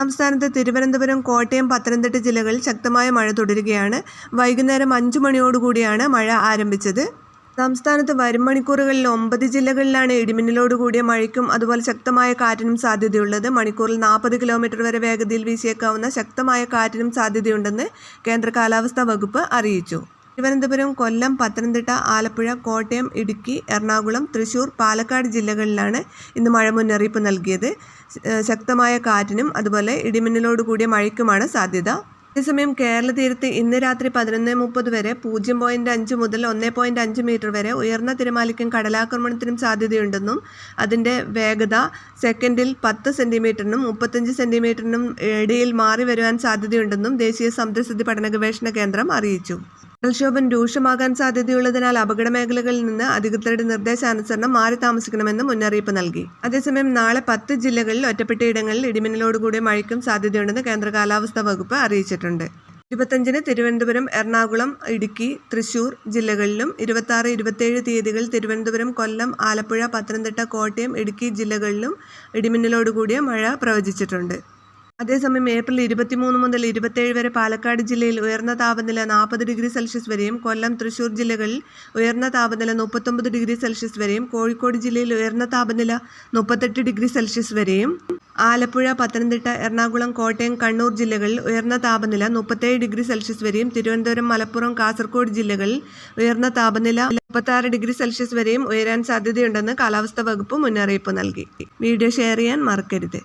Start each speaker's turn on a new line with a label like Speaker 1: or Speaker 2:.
Speaker 1: സംസ്ഥാനത്ത് തിരുവനന്തപുരം കോട്ടയം പത്തനംതിട്ട ജില്ലകളിൽ ശക്തമായ മഴ തുടരുകയാണ് വൈകുന്നേരം അഞ്ചു മണിയോടുകൂടിയാണ് മഴ ആരംഭിച്ചത് സംസ്ഥാനത്ത് വരും മണിക്കൂറുകളിൽ ഒമ്പത് ജില്ലകളിലാണ് ഇടിമിന്നലോടുകൂടിയ മഴയ്ക്കും അതുപോലെ ശക്തമായ കാറ്റിനും സാധ്യതയുള്ളത് മണിക്കൂറിൽ നാൽപ്പത് കിലോമീറ്റർ വരെ വേഗതയിൽ വീശിയേക്കാവുന്ന ശക്തമായ കാറ്റിനും സാധ്യതയുണ്ടെന്ന് കേന്ദ്ര കാലാവസ്ഥാ വകുപ്പ് അറിയിച്ചു തിരുവനന്തപുരം കൊല്ലം പത്തനംതിട്ട ആലപ്പുഴ കോട്ടയം ഇടുക്കി എറണാകുളം തൃശൂർ പാലക്കാട് ജില്ലകളിലാണ് ഇന്ന് മഴ മുന്നറിയിപ്പ് നൽകിയത് ശക്തമായ കാറ്റിനും അതുപോലെ ഇടിമിന്നലോട് കൂടിയ മഴയ്ക്കുമാണ് സാധ്യത അതേസമയം കേരള തീരത്ത് ഇന്ന് രാത്രി പതിനൊന്ന് മുപ്പത് വരെ പൂജ്യം പോയിന്റ് അഞ്ച് മുതൽ ഒന്ന് പോയിന്റ് അഞ്ച് മീറ്റർ വരെ ഉയർന്ന തിരമാലയ്ക്കും കടലാക്രമണത്തിനും സാധ്യതയുണ്ടെന്നും അതിൻ്റെ വേഗത സെക്കൻഡിൽ പത്ത് സെൻറ്റിമീറ്ററിനും മുപ്പത്തഞ്ച് സെൻറ്റിമീറ്ററിനും ഇടയിൽ മാറി വരുവാൻ സാധ്യതയുണ്ടെന്നും ദേശീയ സമുദ്രസ്ഥിതി പഠന ഗവേഷണ കേന്ദ്രം അറിയിച്ചു പ്രക്ഷോഭം രൂക്ഷമാകാൻ സാധ്യതയുള്ളതിനാൽ അപകട മേഖലകളിൽ നിന്ന് അധികൃതരുടെ നിർദ്ദേശാനുസരണം മാറി താമസിക്കണമെന്ന് മുന്നറിയിപ്പ് നൽകി അതേസമയം നാളെ പത്ത് ജില്ലകളിൽ ഒറ്റപ്പെട്ടയിടങ്ങളിൽ ഇടിമിന്നലോടുകൂടിയ മഴയ്ക്കും സാധ്യതയുണ്ടെന്ന് കേന്ദ്ര കാലാവസ്ഥാ വകുപ്പ് അറിയിച്ചിട്ടുണ്ട് ഇരുപത്തഞ്ചിന് തിരുവനന്തപുരം എറണാകുളം ഇടുക്കി തൃശൂർ ജില്ലകളിലും ആറ് ഇരുപത്തേഴ് തീയതികൾ തിരുവനന്തപുരം കൊല്ലം ആലപ്പുഴ പത്തനംതിട്ട കോട്ടയം ഇടുക്കി ജില്ലകളിലും ഇടിമിന്നലോടുകൂടിയ മഴ പ്രവചിച്ചിട്ടുണ്ട് അതേസമയം ഏപ്രിൽ ഇരുപത്തിമൂന്ന് മുതൽ ഇരുപത്തേഴ് വരെ പാലക്കാട് ജില്ലയിൽ ഉയർന്ന താപനില നാൽപ്പത് ഡിഗ്രി സെൽഷ്യസ് വരെയും കൊല്ലം തൃശൂർ ജില്ലകളിൽ ഉയർന്ന താപനില മുപ്പത്തൊമ്പത് ഡിഗ്രി സെൽഷ്യസ് വരെയും കോഴിക്കോട് ജില്ലയിൽ ഉയർന്ന താപനില മുപ്പത്തെട്ട് ഡിഗ്രി സെൽഷ്യസ് വരെയും ആലപ്പുഴ പത്തനംതിട്ട എറണാകുളം കോട്ടയം കണ്ണൂർ ജില്ലകളിൽ ഉയർന്ന താപനില മുപ്പത്തേഴ് ഡിഗ്രി സെൽഷ്യസ് വരെയും തിരുവനന്തപുരം മലപ്പുറം കാസർഗോഡ് ജില്ലകളിൽ ഉയർന്ന താപനില മുപ്പത്താറ് ഡിഗ്രി സെൽഷ്യസ് വരെയും ഉയരാൻ സാധ്യതയുണ്ടെന്ന് കാലാവസ്ഥാ വകുപ്പ് മുന്നറിയിപ്പ് നൽകി വീഡിയോ ഷെയർ ചെയ്യാൻ മറക്കരുത്